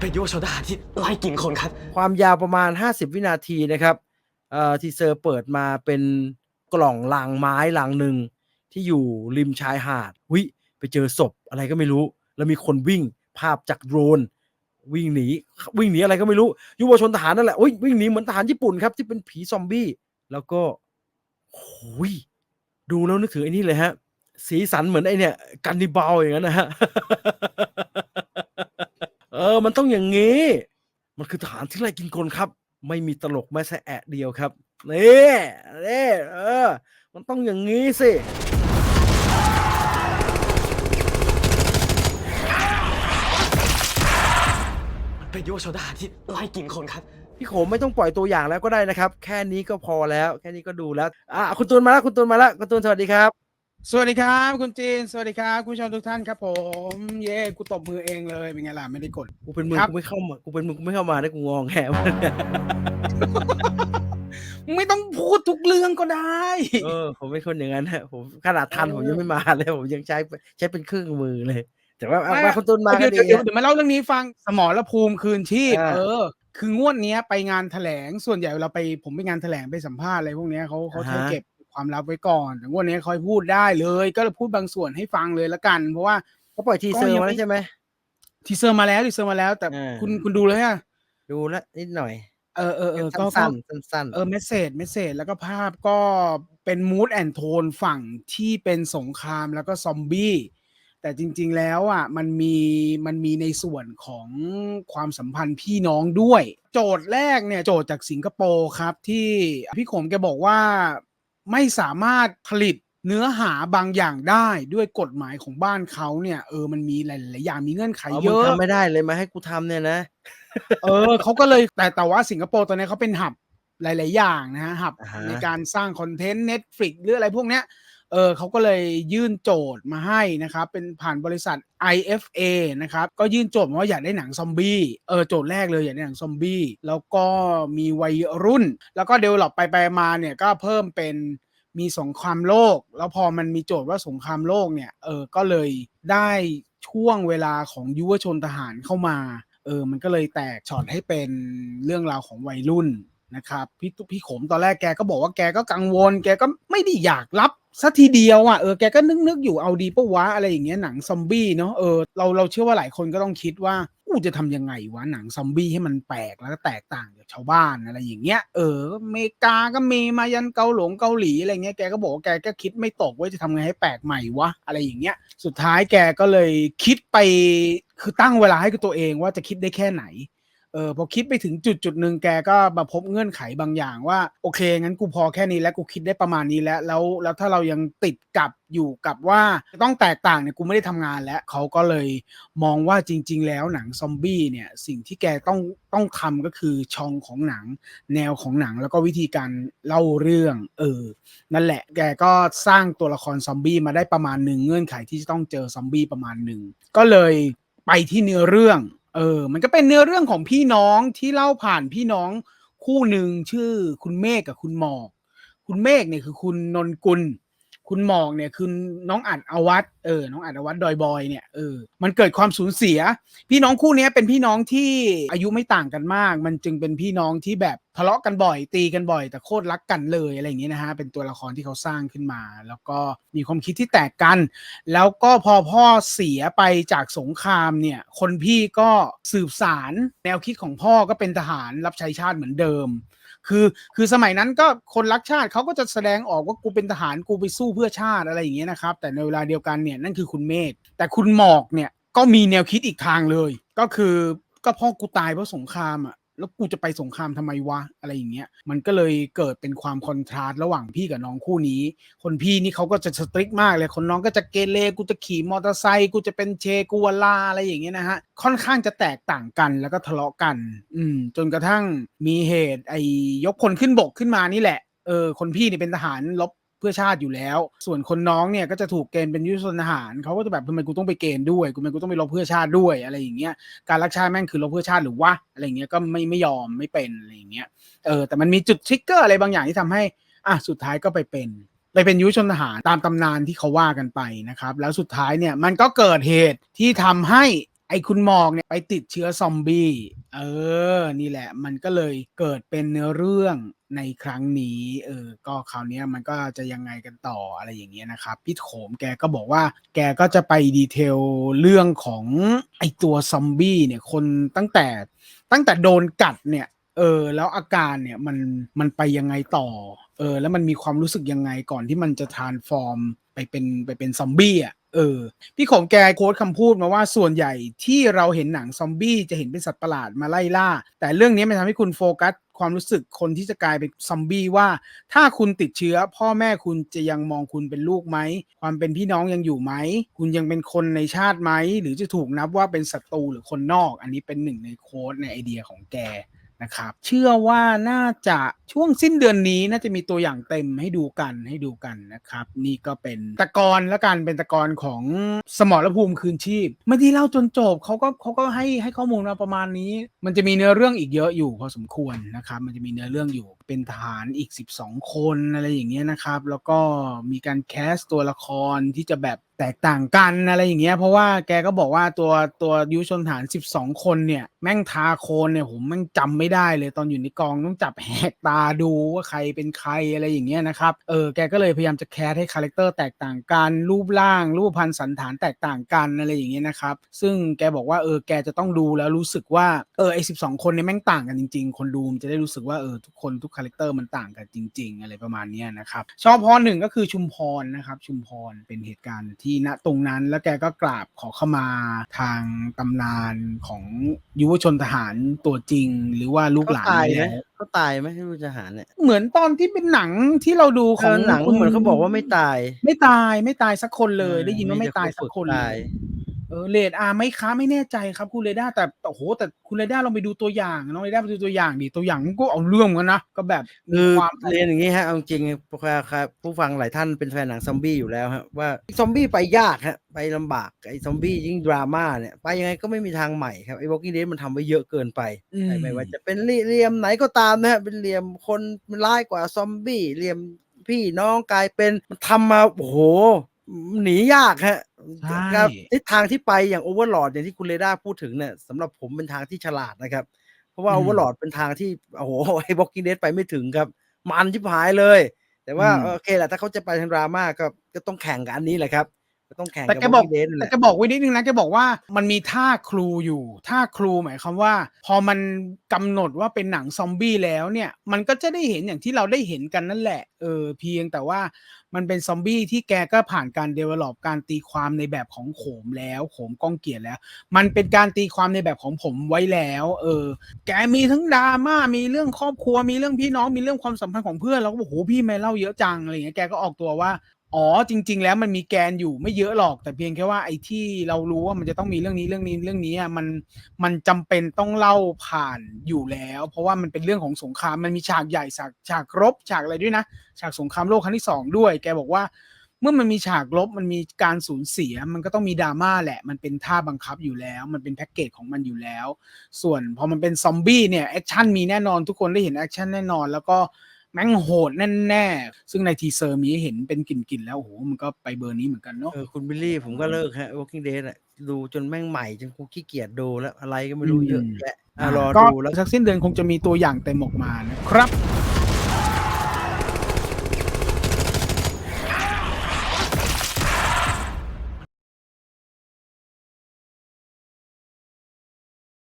เป็นยุวชนทหารที่ไล่กินคนครับ ความยาวประมาณ 50 วินาทีนะครับเอ่อทีเซอร์เปิดมาเป็นกล่องลางไม้ลางหนึ่งที่อยู่ริมชายหาดวิไปเจอศพอะไรก็ไม่รู้ แล้วมีคนวิ่งภาพจากโดรน วิ่งหนีวิ่งหนีอะไรก็ไม่รู้ ยุวชนทหารนั่นแหละอุ๊ยวิ่งหนีเหมือนทหารญี่ปุ่นครับที่เป็นผีซอมบี้แล้วก็โอ้ยดูแล้วนึกถึงไอ้นี่เลยฮะ สีสันเหมือนไอเนี่ยกันนิบาลอย่างนั้นนะฮะ เออ มันต้องอย่างงี้ มันคือทหารที่ไล่กินคนครับ ไม่มีตลกแม้แต่แอะเดียวครับนี่นี่เออ มันต้องอย่างงี้สิมันเป็นยุวชนทหารที่ไล่กินคนครับ พี่โขมไม่ต้องปล่อยตัวอย่างแล้วก็ได้นะครับ แค่นี้ก็พอแล้ว แค่นี้ก็ดูแล้วอะคุณตูนมาแล้วคุณตูนมาแล้วคุณตูนสวัสดีครับ สวัสดีครับ คุณจีน สวัสดีครับ คุณผู้ชมทุกท่านครับผม เย่กูตบมือเองเลยเป็นไงล่ะไม่ได้กด กูเป็นมึงครับ กูไม่เข้ามากูเป็นมึงกูไม่เข้ามาได้กูงองแหมาเนี่ยไม่ต้องพูดทุกเรื่องก็ได้ เออผมเป็นคนอย่างนั้นฮะผมขนาดทันผมยังไม่มาเลยผมยังใช้ใช้เป็นเครื่องมือเลย แต่ว่าเอาไม่ มาคุณตูนมาก็เดี๋ยวดีเดี๋ยวฮะเดี๋ยวมาเล่าเรื่องนี้ฟังสมรภูมิคืนชีพอ่าเออ คืองวดเนี้ยไปงานแถลงส่วนใหญ่เราไปผมไปงานแถลงไปสัมภาษณ์อะไรพวกเนี้ยเขาเขาอ่าฮะเขาเก็บ ความลับไว้ก่อนแต่งวดเนี้ยเขาให้พูดได้เลย ก็เลยพูดบางส่วนให้ฟังเลยละกัน เพราะว่าเขาปล่อยทีเซอร์ก็ยังมาไม่แล้วใช่ไหมทีเซอร์มาแล้วทีเซอร์มาแล้ว แต่อ่าคุณคุณดูเลยฮะดูแล้วนิดหน่อย เออเออเออก็สั้นก็ๆสั้นๆเออเมสเซจเมสเซจแล้วก็ภาพก็เป็นมูดแอนโทนฝั่งที่เป็นสงครามแล้วก็ซอมบี้แต่จริง ๆ แล้วอะมันมีมันมีในส่วนของความสัมพันธ์พี่น้องด้วย โจทย์แรกเนี่ย โจทย์จากสิงคโปร์ครับ ที่พี่ขมแกบอกว่า ไม่สามารถผลิตเนื้อหาบางอย่างได้ด้วยกฎหมายของบ้านเขาเนี่ยเออมันมีหลายๆอย่างมีเงื่อนไขเอาเยมึงอะทำไม่ได้เลยมาให้กูทำเนี่ยนะ เออเขาก็เลยแต่แต่ว่าสิงคโปร์ตอนนี้เขาเป็นหับหลาย ๆ อย่างนะฮะหับอ่าฮะในการสร้างคอนเทนต์ Netflix หรืออะไรพวกเนี้ย เออเขาก็เลยยื่นโจทย์มาให้นะครับ เป็นผ่านบริษัท IFA นะครับ ก็ยื่นโจทย์มาว่าอยากได้หนังซอมบี้ เออโจทย์แรกเลยอยากได้หนังซอมบี้ แล้วก็มีวัยรุ่น แล้วก็เดเวลลอปไปไปมาเนี่ยก็เพิ่มเป็นมีสงครามโลก แล้วพอมันมีโจทย์ว่าสงครามโลกเนี่ย เออก็เลยได้ช่วงเวลาของยุวชนทหารเข้ามา เออ มันก็เลยแตกช็อตให้เป็นเรื่องราวของวัยรุ่น นะครับพี่พี่ขมตอนแรกแกก็บอกว่าแกก็กังวล แกก็ไม่ได้อยากรับสัทีเดียวอะเออแกก็นึกนึกอยู่เอาดีปะวะอะไรอย่างเงี้ยหนังซอมบี้เนาะเออเราเราเชื่อว่าหลายคนก็ต้องคิดว่ากูจะทำยังไงวะหนังซอมบี้ให้มันแปลกแล้วก็แตกต่างจากชาวบ้านอะไรอย่างเงี้ยเออเมกาก็มีมายันเกาหลงเกาหลีอะไรเงี้ยแกก็บอกว่าแกก็คิดไม่ตกว่าจะทำไงให้แปลกใหม่วะอะไรอย่างเงี้ยสุดท้ายแกก็เลยคิดไปคือตั้งเวลาให้กับตัวเองว่าจะคิดได้แค่ไหน เออพอคิดไปถึงจุดจุดหนึ่งแกก็มาพบเงื่อนไขบางอย่างว่า โอเค งั้นกูพอแค่นี้แล้วกูคิดได้ประมาณนี้แล้วแล้วแล้วถ้าเรายังติดกับอยู่กับว่าต้องแตกต่างเนี่ยกูไม่ได้ทำงานแล้วเขาก็เลยมองว่าจริง ๆ แล้วหนังซอมบี้เนี่ยสิ่งที่แกต้องต้องทำก็คือช่องของหนัง แนวของหนังแล้วก็วิธีการเล่าเรื่อง เออ นั่นแหละแกก็สร้างตัวละครซอมบี้มาได้ประมาณหนึ่งเงื่อนไขที่จะต้องเจอซอมบี้ประมาณหนึ่งก็เลยไปที่เนื้อเรื่อง เออ มันก็เป็นเนื้อเรื่องของพี่น้องที่เล่าผ่านพี่น้องคู่หนึ่งชื่อคุณเมฆกับคุณหมอก คุณเมฆเนี่ยคือคุณนนกุล คุณหมอกเนี่ยคือน้องอัดอวัตเออน้องอัดอวัตดอยบอยเนี่ยเออมันเกิดความสูญเสีย พี่น้องคู่นี้เป็นพี่น้องที่อายุไม่ต่างกันมาก มันจึงเป็นพี่น้องที่แบบทะเลาะกันบ่อย ตีกันบ่อย แต่โคตรรักกันเลยอะไรอย่างเงี้นะฮะเป็นตัวละครที่เขาสร้างขึ้นมา แล้วก็มีความคิดที่แตกกัน แล้วก็พอพ่อเสียไปจากสงครามเนี่ยคนพี่ก็สืบสารแนวคิดของพ่อก็เป็นทหารรับใช้ชาติเหมือนเดิม คือคือสมัยนั้นก็คนรักชาติเขาก็จะแสดงออกว่ากูเป็นทหารกูไปสู้เพื่อชาติอะไรอย่างเงี้ยนะครับ แต่ในเวลาเดียวกันเนี่ยนั่นคือคุณเมธแต่คุณหมอกเนี่ยก็มีแนวคิดอีกทางเลย ก็คือก็พ่อกูตายเพราะสงครามอะ แล้วกูจะไปสงครามทำไมวะอะไรอย่างเงี้ยมันก็เลยเกิดเป็นความคอนทราสต์ระหว่างพี่กับน้องคู่นี้ คนพี่นี่เขาก็จะสตริกมากเลยคนน้องก็จะเกเรกูจะขี่มอเตอร์ไซค์กูจะเป็นเชกูวลาอะไรอย่างเงี้ยนะฮะค่อนข้างจะแตกต่างกันแล้วก็ทะเลาะกัน อืมจนกระทั่งมีเหตุไอ้ยกคนขึ้นบกขึ้นมานี่แหละเออคนพี่นี่เป็นทหารรบ เพื่อชาติอยู่แล้ว ส่วนคนน้องเนี่ยก็จะถูกเกณฑ์เป็นยุทธศทหารเขาก็จะแบบทำไมกูต้องไปเกณฑ์ด้วยกูทำไมกูต้องไปรบเพื่อชาติด้วยอะไรอย่างเงี้ยการรักชาติแม่งคือรบเพื่อชาติหรือวะอะไรอย่างเงี้ยก็ไม่ไม่ยอมไม่เป็นอะไรอย่างเงี้ยเออแต่มันมีจุดทริกเกอร์อะไรบางอย่างที่ทำให้อะสุดท้ายก็ไปเป็นไปเป็นยุทธชนทหารตามตำนานที่เขาว่ากันไปนะครับ แล้วสุดท้ายเนี่ยมันก็เกิดเหตุที่ทำให้ ไอ้คุณหมอกเนี่ยไปติดเชื้อซอมบี้เออ นี่แหละ มันก็เลยเกิดเป็นเนื้อเรื่องในครั้งนี้เออก็คราวนี้มันก็จะยังไงกันต่ออะไรอย่างเงี้ยนะครับพี่โขมแกก็บอกว่า แกก็จะไปดีเทลเรื่องของไอตัวซอมบี้เนี่ยคนตั้งแต่ตั้งแต่โดนกัดเนี่ยเออแล้วอาการเนี่ยมันมันไปยังไงต่อ เออ แล้วมันมีความรู้สึกยังไงก่อนที่มันจะทรานฟอร์มไปเป็นไปเป็นซอมบี้อะเออ พี่ของแกโค้ดคำพูดมาว่าส่วนใหญ่ที่เราเห็นหนังซอมบี้จะเห็นเป็นสัตว์ประหลาดมาไล่ล่า แต่เรื่องนี้มันทำให้คุณโฟกัสความรู้สึกคนที่จะกลายเป็นซอมบี้ว่า ถ้าคุณติดเชื้อ พ่อแม่คุณจะยังมองคุณเป็นลูกไหม ความเป็นพี่น้องยังอยู่ไหม คุณยังเป็นคนในชาติไหม หรือจะถูกนับว่าเป็นศัตรูหรือคนนอก อันนี้เป็นหนึ่งในโค้ดในไอเดียของแกนะครับ เชื่อว่าน่าจะ ช่วงสิ้นเดือนนี้น่าจะมีตัวอย่างเต็มให้ดูกันให้ดูกันนะครับ นี่ก็เป็นตะกอนและกันเป็นตะกอนของสมรภูมิคืนชีพไม่ได้เล่าจนจบเขาก็เขาก็ให้ให้ข้อมูลมาประมาณนี้ มันจะมีเนื้อเรื่องอีกเยอะอยู่พอสมควรนะครับ มันจะมีเนื้อเรื่องอยู่เป็นทหารอีก 12 คนอะไรอย่างเงี้ยนะครับ แล้วก็มีการแคสตัวละครที่จะแบบแตกต่างกันอะไรอย่างเงี้ยเพราะว่าแกก็บอกว่าตัวตัวยุชนฐาน 12 คนเนี่ย แม่งทาโคนเนี่ยผมแม่งจำไม่ได้เลยตอนอยู่ในกองต้องจับแหกตาดูว่าใครเป็นใครอะไรอย่างเงี้ยนะครับ เออ แกก็เลยพยายามจะแคสให้คาแรคเตอร์แตกต่างกัน รูปร่าง รูปพันธ์สันฐานแตกต่างกันอะไรอย่างเงี้ยนะครับ ซึ่งแกบอกว่า เออ แกจะต้องดูแล้วรู้สึกว่า เออ ไอสิคนเนี่ยแม่งต่างกันจริง ๆ คนดูมันจะได้รู้สึกว่า เออ ทุกคนทุกคาแรคเตอร์มันต่างกันจริง ๆ อะไรประมาณเนี้ยนะครับ ชอบพอหนึ่งก็คือชุมพรนะครับ ชุมพรเป็นเหตุการณ์ที่ณตรงนั้น แล้วแกก็กราบขอเข้ามาทางตำนานของยุวชนทหารตัวจริง หรือว่าลูกเขาหลานตายไหมแล้วเขาตายไหมที่รู้ทหารเนี่ย เหมือนตอนที่เป็นหนังที่เราดูเอของอหนังคุณเหมือนเขาบอกว่าไม่ตาย ไม่ตายไม่ตายสักคนเลยเออได้ยินว่าไม่ตายสักคนเลตาย ย เออเลดอาไม่ค้าไม่แน่ใจครับคุณเรด้าแต่โอ้โหแต่คุณเรด้าลองไปดูตัวอย่างน้องเรด้าไปดูตัวอย่างดิตัวอย่างมันก็เอาเรื่องเหมือนกันนะก็แบบมีคือความเรียนอย่างนี้ฮะเอาจริงๆครับผู้ฟังหลายท่านเป็นแฟนหนังซอมบี้อยู่แล้วฮะว่าซอมบี้ไปยากฮะไปลำบากไอ้ซอมบี้ยิ่งดราม่าเนี่ยไปยังไงก็ไม่มีทางใหม่ครับไอ้ Walking Dead มันทำไว้เยอะเกินไปอืมไม่ว่าจะเป็นเหลี่ยมไหนก็ตามนะฮะเป็นเหลี่ยมคนร้ายกว่าซอมบี้เหลี่ยมพี่น้องกลายเป็นมันทำมาโอ้โห หนียากฮะใช่ครับทิศทางที่ไปอย่างโอเวอร์ลอดอย่างที่คุณเรด้าพูดถึงเนี่ยสำหรับผมเป็นทางที่ฉลาดนะครับ เพราะว่าโอเวอร์ลอดเป็นทางที่โอ้โหไอ้ Walking Dead ไปไม่ถึงครับ มันที่หายเลย แต่ว่าอืม โอเคแหละถ้าเขาจะไปทางดราม่าก็ก็ต้องแข่งกับอันนี้แหละครับ ก็ต้องแข่งแต่กับแกบอก Walking Dead นั่นแหแต่ละจะบอกไว้นิดนึงนะแกบอกว่ามันมีท่าครูอยู่ท่าครูหมายความว่า พอมันกำหนดว่าเป็นหนังซอมบี้แล้วเนี่ย มันก็จะได้เห็นอย่างที่เราได้เห็นกันนั่นแหละเออเพียงแต่ว่ามันเป็นซอมบี้ที่แกก็ผ่านการเดเวล็อปการตีความในแบบของโขมแล้วโขมก้องเกียรติแล้ว มันเป็นการตีความในแบบของผมไว้แล้วเออแกมีทั้งดราม่ามีเรื่องครอบครัวมีเรื่องพี่น้องมีเรื่องความสัมพันธ์ของเพื่อนเราก็บอกโหพี่ไม่เล่าเยอะจังอะไรอย่างเงี้ยแกก็ออกตัวว่า อ๋อจริง ๆ แล้วมันมีแกนอยู่ไม่เยอะหรอก แต่เพียงแค่ว่าไอ้ที่เรารู้ว่ามันจะต้องมีเรื่องนี้เรื่องนี้เรื่องนี้อะมันมันจำเป็นต้องเล่าผ่านอยู่แล้ว เพราะว่ามันเป็นเรื่องของสงครามมันมีฉากใหญ่ฉากฉากรบฉากอะไรด้วยนะฉากสงครามโลกครั้งที่สองด้วย แกบอกว่า เมื่อมันมีฉากลบมันมีการสูญเสีย มันก็ต้องมีดราม่าแหละ มันเป็นท่าบังคับอยู่แล้ว มันเป็นแพ็กเกจของมันอยู่แล้ว ส่วนพอมันเป็นซอมบี้เนี่ยแอคชั่นมีแน่นอนทุกคนได้เห็นแอคชั่นแน่นอนแล้วก็ แม่งโหดแน่ๆ ซึ่งในทีเซอร์มีให้เห็นเป็นกลิ่นๆแล้วโอ้โหมันก็ไปเบอร์นี้เหมือนกันเนาะเออคุณบิลลี่ผมก็เลิกฮะ Walking Dead อะดูจนแม่งใหม่จนกูขี้เกียจดูแล้วอะไรก็ไม่รู้เยอะแยะอะรอก็ดูแล้ว สักสิ้นเดือนคงจะมีตัวอย่างเต็มออกมานะครับ